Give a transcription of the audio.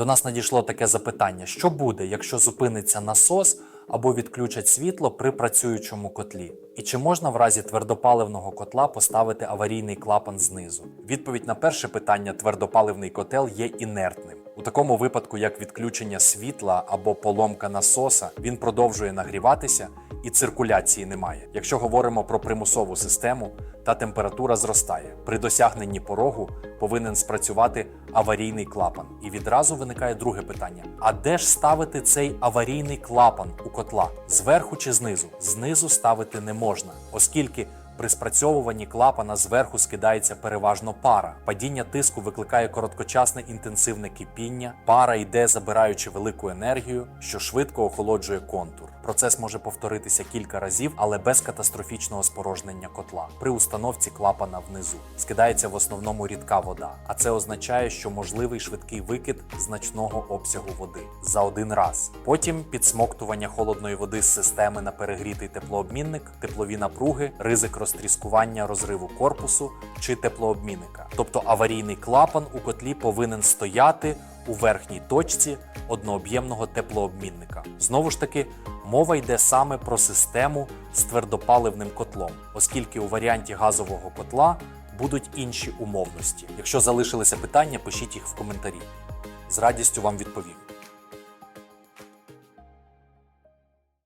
До нас надійшло таке запитання: що буде, якщо зупиниться насос або відключать світло при працюючому котлі? І чи можна в разі твердопаливного котла поставити аварійний клапан знизу? Відповідь на перше питання: твердопаливний котел є інертним. У такому випадку, як відключення світла або поломка насоса, він продовжує нагріватися і циркуляції немає. Якщо говоримо про примусову систему, та температура зростає. При досягненні порогу повинен спрацювати аварійний клапан. І відразу виникає друге питання: а де ж ставити цей аварійний клапан у котла? Зверху чи знизу? Знизу ставити не можна, оскільки при спрацьовуванні клапана зверху скидається переважно пара. Падіння тиску викликає короткочасне інтенсивне кипіння. Пара йде, забираючи велику енергію, що швидко охолоджує контур. Процес може повторитися кілька разів, але без катастрофічного спорожнення котла. При установці клапана внизу скидається в основному рідка вода, а це означає, що можливий швидкий викид значного обсягу води за один раз. Потім підсмоктування холодної води з системи на перегрітий теплообмінник, теплові напруги, ризик розтріскування розриву корпусу чи теплообмінника. Тобто аварійний клапан у котлі повинен стояти у верхній точці однооб'ємного теплообмінника. Знову ж таки, мова йде саме про систему з твердопаливним котлом, оскільки у варіанті газового котла будуть інші умовності. Якщо залишилися питання, пишіть їх в коментарі. З радістю вам відповім.